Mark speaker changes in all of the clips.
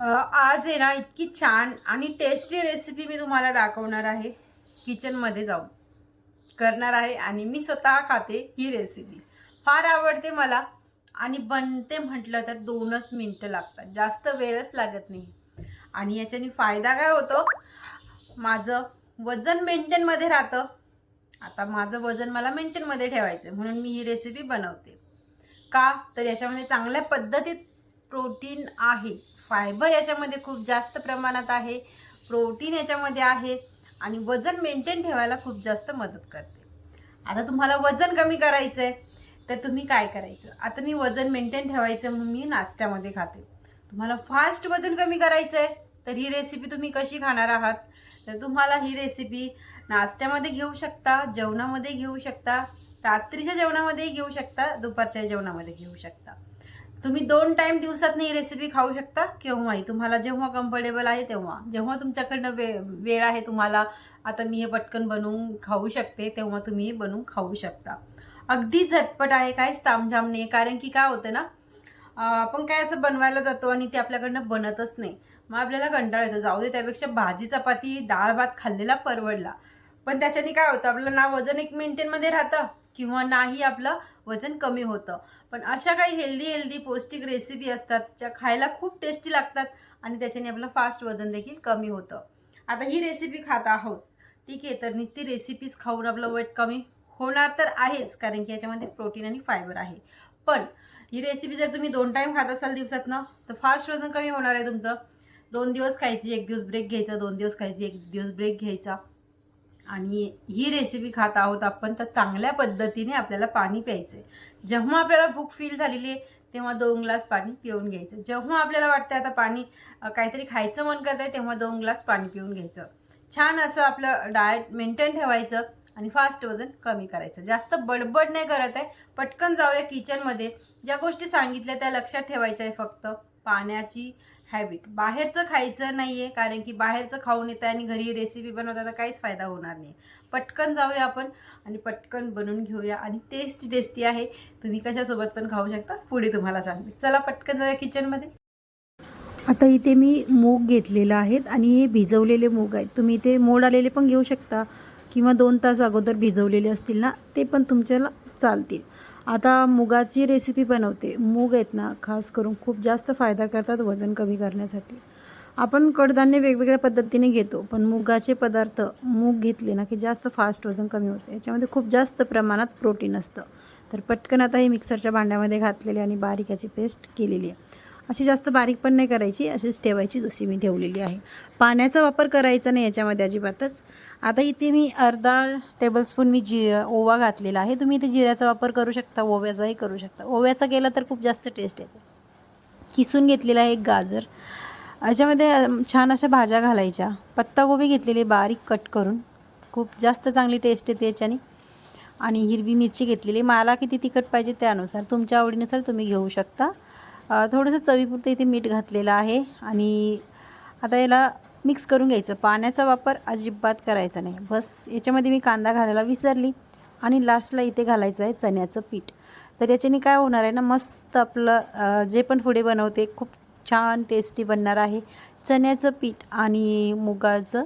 Speaker 1: आज आहे ना इतकी छान आणि टेस्टी रेसिपी मी तुम्हाला दाखवणार आहे. किचनमध्ये जाऊन करणार आहे आणि मी स्वतः खाते ही रेसिपी फार आवडते मला आणि बनते म्हटलं तर दोनच मिनटं लागतात. जास्त वेळच लागत नाही. आणि याच्याने फायदा काय होतो? माझं वजन मेंटेनमध्ये राहतं. आता माझं वजन मला मेंटेनमध्ये ठेवायचं आहे, म्हणून मी ही रेसिपी बनवते. का? तर याच्यामध्ये चांगल्या पद्धतीत प्रोटीन आहे. फायबर याच्यामध्ये खूप जास्त प्रमाणात आहे प्रोटीन याच्यामध्ये आहे आणि वजन मेंटेन ठेवायला खूप जास्त मदत करते. आता तुम्हाला वजन कमी करायचं आहे तर तुम्ही काय करायचं? आता मी वजन मेंटेन ठेवायचं म्हणून मी नाश्त्यामध्ये खाते. तुम्हाला फास्ट वजन कमी करायचं आहे तर ही रेसिपी तुम्ही कशी खाणार आहात? तर तुम्हाला ही रेसिपी नाश्त्यामध्ये घेऊ शकता जेवणामध्ये घेऊ शकता रात्रीच्या जेवणामध्येही घेऊ शकता दुपारच्या जेवणामध्ये घेऊ शकता. तुम्ही दोन टाइम दिवसात ही रेसिपी खाऊ शकता. केव्हाही. तुम्हाला जेव्हा कम्फर्टेबल आहे तेव्हा. जेव्हा तुमच्याकडनं वे वेळ आहे तुम्हाला आता मी हे पटकन बनवून खाऊ शकते तेव्हा तुम्ही हे बनवून खाऊ शकता. अगदी झटपट आहे काय? तामझाम नाही. कारण की काय होतं ना आपण काय असं बनवायला जातो आणि ते आपल्याकडनं बनतच नाही. मग आपल्याला कंटाळा येतो. जाऊ दे त्यापेक्षा भाजी चपाती डाळ भात खाल्लेला परवडला. पण त्याच्याने काय होतं? आपलं ना वजन एक मेंटेनमध्ये राहतं. किंवा नाही आपलं वजन कमी होतं. पण अशा काही हेल्दी हेल्दी पौष्टिक रेसिपी असतात ज्या खायला खूप टेस्टी लागतात आणि त्याच्याने आपलं फास्ट वजन देखील कमी होतं. आता ही रेसिपी खात आहोत. ठीक आहे तर नुसती रेसिपीज खाऊन आपलं वेट कमी होणार तर आहेच कारण की याच्यामध्ये प्रोटीन आणि फायबर आहे. पण ही रेसिपी जर तुम्ही दोन टाईम खात असाल दिवसात ना तर फास्ट वजन कमी होणार आहे तुमचं. दोन दिवस खायची एक दिवस ब्रेक घ्यायचा दोन दिवस खायची एक दिवस ब्रेक घ्यायचा. आणि ही रेसिपी खात आहोत आपण तर चांगल्या पद्धतीने आपल्याला पाणी प्यायचं आहे जेव्हा आपल्याला भूक फील झालेली आहे तेव्हा दोन ग्लास पाणी पिऊन घ्यायचं. जेव्हा आपल्याला वाटतं आता पाणी काहीतरी खायचं मन करत आहे तेव्हा दोन ग्लास पाणी पिऊन घ्यायचं. छान असं आपलं डाएट मेंटेन ठेवायचं आणि फास्ट वजन कमी करायचं. जास्त बडबड नाही करत आहे पटकन जाऊया किचनमध्ये ज्या गोष्टी सांगितल्या त्या लक्षात ठेवायच्या आहे फक्त. पाण्याची हॅबिट बाहेरचं खायचं नाही आहे कारण की बाहेरचं खाऊन येतं आणि घरी रेसिपी बनवता तर काहीच फायदा होणार नाही. पटकन जाऊया आपण आणि पटकन बनवून घेऊया. आणि टेस्टी टेस्टी आहे. तुम्ही कशासोबत पण खाऊ शकता. पुढे तुम्हाला सांगते. चला पटकन जाऊया किचनमध्ये
Speaker 2: आता इथे मी मूग घेतलेलं आहेत आणि हे भिजवलेले मूग आहेत. तुम्ही इथे मोड आलेले पण घेऊ शकता. किंवा दोन तास अगोदर भिजवलेले असतील ना ते पण तुमच्याला चालतील. आता मुगाची रेसिपी बनवते. मूग आहेत ना खास करून खूप जास्त फायदा करतात वजन कमी करण्यासाठी. आपण कडधान्य वेगवेगळ्या पद्धतीने घेतो पण मुगाचे पदार्थ मूग घेतले ना की जास्त फास्ट वजन कमी होते. याच्यामध्ये खूप जास्त प्रमाणात प्रोटीन असतं. तर पटकन आता हे मिक्सरच्या भांड्यामध्ये घातलेले आणि बारीक याची पेस्ट केलेली आहे. अशी जास्त बारीक पण नाही करायची अशीच ठेवायची जशी मी ठेवलेली आहे. पाण्याचा वापर करायचा नाही याच्यामध्ये अजिबातच. आता इथे मी अर्धा टेबलस्पून मी जी ओवा घातलेला आहे. तुम्ही इथे जिऱ्याचा वापर करू शकता ओव्याचाही करू शकता. ओव्याचा केला तर खूप जास्त टेस्ट येते. किसून घेतलेला आहे एक गाजर. याच्यामध्ये छान अशा भाज्या घालायच्या. पत्तागोबी घेतलेली बारीक कट करून. खूप जास्त चांगली टेस्ट येते याच्याने. आणि हिरवी मिरची घेतलेली मला किती तिखट पाहिजे त्यानुसार तुमच्या आवडीनुसार तुम्ही घेऊ शकता. थोडंसं चवीपुरतं इथे मीठ घातलेलं आहे आणि आता याला मिक्स करून घ्यायचं. पाण्याचा वापर अजिबात करायचा नाही. बस याच्यामध्ये मी कांदा घालायला विसरली आणि लास्टला इथे घालायचं आहे चण्याचं पीठ. तर याच्याने काय होणार आहे ना मस्त आपलं जे पण पुढे बनवते खूप छान टेस्टी बनणार आहे. चण्याचं पीठ आणि मुगाचं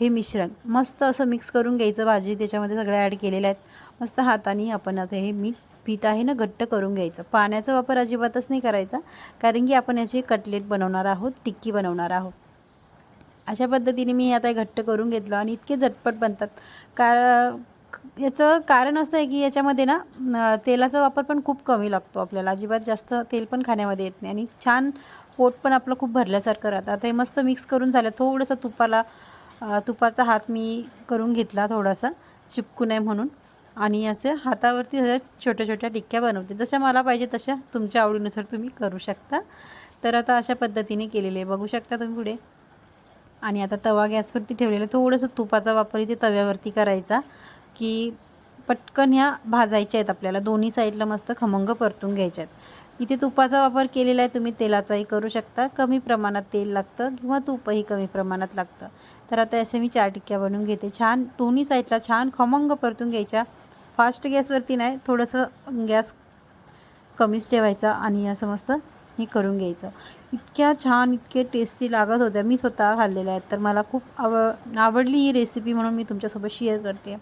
Speaker 2: हे मिश्रण. मस्त असं मिक्स करून घ्यायचं भाजी त्याच्यामध्ये सगळ्या ॲड केलेल्या आहेत. मस्त हाताने आपण आता हे मीठ पीठ आहे ना घट्ट करून घ्यायचं. पाण्याचा वापर अजिबातच नाही करायचा कारण की आपण याचे कटलेट बनवणार आहोत टिक्की बनवणार आहोत. अशा पद्धतीने मी आता हे घट्ट करून घेतलं आणि इतके झटपट बनतात. कार याचं कारण असं आहे की याच्यामध्ये ना तेलाचा वापर पण खूप कमी लागतो आपल्याला. अजिबात जास्त तेल पण खाण्यामध्ये येत नाही आणि छान पोट पण आपलं खूप भरल्यासारखं राहतं. आता हे मस्त मिक्स करून झालं. थोडंसं तुपाला तुपाचा हात मी करून घेतला थोडासा चिपकू नये म्हणून. आणि असं हातावरती छोट्या छोट्या टिक्क्या बनवते. जशा मला पाहिजे तशा तुमच्या आवडीनुसार तुम्ही करू शकता. तर आता अशा पद्धतीने केलेले आहे. बघू शकता तुम्ही पुढे. आणि आता तवा गॅसवरती ठेवलेला आहे. थोडंसं तुपाचा वापर इथे तव्यावरती करायचा की पटकन ह्या भाजायच्या आहेत आपल्याला. दोन्ही साईडला मस्त खमंग परतून घ्यायच्या आहेत. इथे तुपाचा वापर केलेला आहे तुम्ही तेलाचाही करू शकता. कमी प्रमाणात तेल लागतं किंवा तूपही कमी प्रमाणात लागतं. तर आता असे मी चार टिक्क्या बनवून घेते. छान दोन्ही साईडला छान खमंग परतून घ्यायच्या. फास्ट गॅसवरती नाही थोडंसं गॅस कमीच ठेवायचा आणि असं मस्त हे करून घ्यायचं. इतक्या छान इतके टेस्टी लागत होत्या. मी स्वतः खाल्लेल्या आहेत. तर मला खूप आव आवडली ही रेसिपी म्हणून मी तुमच्यासोबत शेअर करते.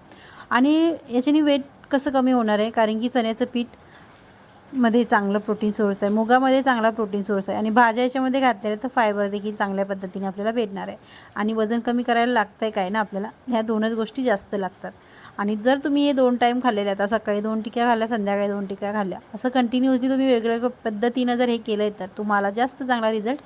Speaker 2: आणि याच्याने वेट कसं कमी होणार आहे? कारण की चण्याचं पीठमध्ये चांगलं प्रोटीन सोर्स आहे. मुगामध्ये चांगला प्रोटीन सोर्स आहे. आणि भाज्या याच्यामध्ये घातलेलं तर फायबर देखील चांगल्या पद्धतीने आपल्याला भेटणार आहे. आणि वजन कमी करायला लागतं आहे काय ना आपल्याला? ह्या दोनच गोष्टी जास्त लागतात. आणि जर तुम्ही हे दोन टाईम खाल्लेले आता सकाळी दोन टिक्या खाल्ल्या संध्याकाळी दोन टिक्या खाल्ल्या असं कंटिन्युअसली तुम्ही वेगवेगळ्या पद्धतीनं जर हे केलं तर तुम्हाला जास्त चांगला रिझल्ट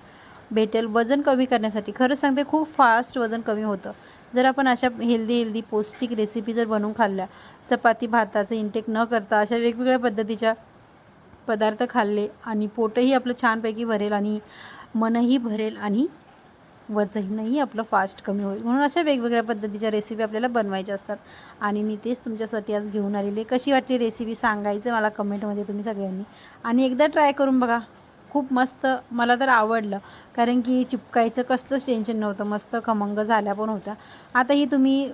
Speaker 2: भेटेल. वजन कमी करण्यासाठी. खरंच सांगते खूप फास्ट वजन कमी होतं. जर आपण अशा हेल्दी हेल्दी पौष्टिक रेसिपी जर बनवून खाल्ल्या चपाती भाताचं इंटेक न करता अशा वेगवेगळ्या पद्धतीच्या पदार्थ खाल्ले आणि पोटही आपलं छानपैकी भरेल आणि मनही भरेल आणि वजनही आपलं फास्ट कमी होईल. म्हणून अशा वेगवेगळ्या पद्धतीच्या रेसिपी आपल्याला बनवायच्या असतात. आणि मी तेच तुमच्यासाठी आज घेऊन आलेली. कशी वाटली रेसिपी सांगायचं मला कमेंटमध्ये तुम्ही सगळ्यांनी. आणि एकदा ट्राय करून बघा. खूप मस्त मला तर आवडलं. कारण की चिपकायचं कसलंच टेन्शन नव्हतं. मस्त खमंग झाल्या पण होत्या. आता ही तुम्ही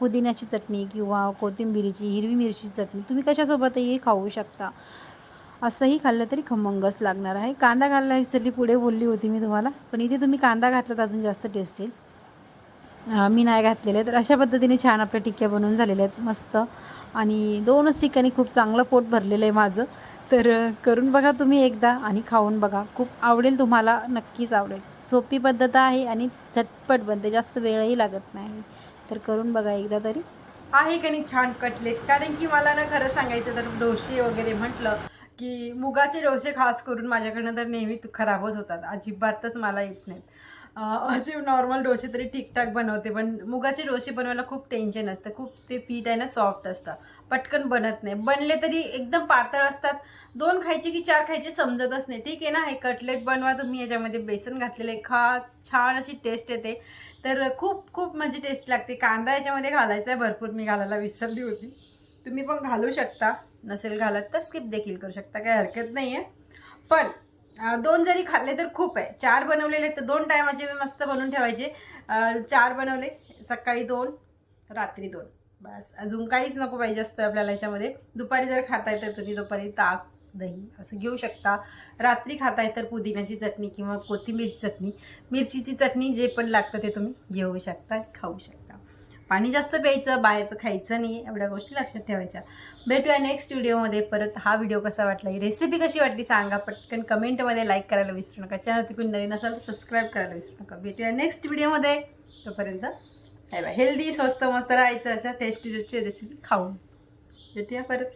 Speaker 2: पुदिन्याची चटणी किंवा कोथिंबिरीची हिरवी मिरची चटणी तुम्ही कशासोबतही खाऊ शकता. असंही खाल्लं तरी खमंगच लागणार आहे. कांदा घालला विसरली पुढे बोलली होती मी तुम्हाला पण इथे तुम्ही कांदा घातला तर अजून जास्त टेस्ट येईल. मी नाही घातलेले तर अशा पद्धतीने छान आपल्या टिक्क्या बनवून झालेल्या आहेत मस्त. आणि दोनच ठिकाणी खूप चांगलं पोट भरलेलं आहे माझं. तर करून बघा तुम्ही एकदा आणि खाऊन बघा. खूप आवडेल तुम्हाला नक्कीच आवडेल. सोपी पद्धत आहे आणि झटपट बनते जास्त वेळही लागत नाही. तर करून बघा एकदा तरी.
Speaker 1: आहे का नाही छान कटलेट? कारण की मला ना खरं सांगायचं तर डोसे वगैरे म्हटलं की मुगाचे डोसे खास करून माझ्याकडनं तर नेहमी खराबच होतात. अजिबातच मला येत नाहीत. असे नॉर्मल डोसे तरी ठीकठाक बनवते पण मुगाचे डोसे बनवायला खूप टेन्शन असतं. खूप ते पीठ आहे ना सॉफ्ट असतं. पटकन बनत नाही. बनले तरी एकदम पातळ असतात. दोन खायचे की चार खायचे समजतच नाही. ठीक आहे ना? हे कटलेट बनवा तुम्ही याच्यामध्ये बेसन घातलेले खा छान अशी टेस्ट येते. तर खूप खूप म्हणजे टेस्ट लागते. कांदा याच्यामध्ये घालायचा आहे. भरपूर मी घालायला विसरली होती. तुम्ही पण घालू शकता. नसेल घालत तर स्किप देखील करू शकता काही हरकत नाही आहे पण दोन जरी खाल्ले तर खूप आहे. चार बनवलेले तर दोन टायमाचे मी मस्त बनवून ठेवायचे. चार बनवले सकाळी दोन रात्री दोन. बस अजून काहीच नको पाहिजे असतं आपल्याला याच्यामध्ये. दुपारी जर खाताय तर तुम्ही दुपारी ताक दही असं घेऊ शकता. रात्री खाताय तर पुदिन्याची चटणी किंवा कोथिंबीरची चटणी मिरचीची चटणी जे पण लागतं ते तुम्ही घेऊ शकता खाऊ शकता. पाणी जास्त प्यायचं बाहेरचं खायचं नाही एवढ्या गोष्टी लक्षात ठेवायच्या. भेटूया नेक्स्ट व्हिडिओमध्ये परत हा व्हिडिओ कसा वाटला ही रेसिपी कशी वाटली सांगा. पटकन कमेंटमध्ये लाईक करायला विसरू नका. चॅनल तिकडून नवीन असाल सबस्क्राईब करायला विसरू नका. भेटूया नेक्स्ट व्हिडिओमध्ये तोपर्यंत बाय हेल्दी स्वस्त मस्त राहायचं अशा टेस्टी टेस्टी रेसिपी खाऊन. भेटूया परत.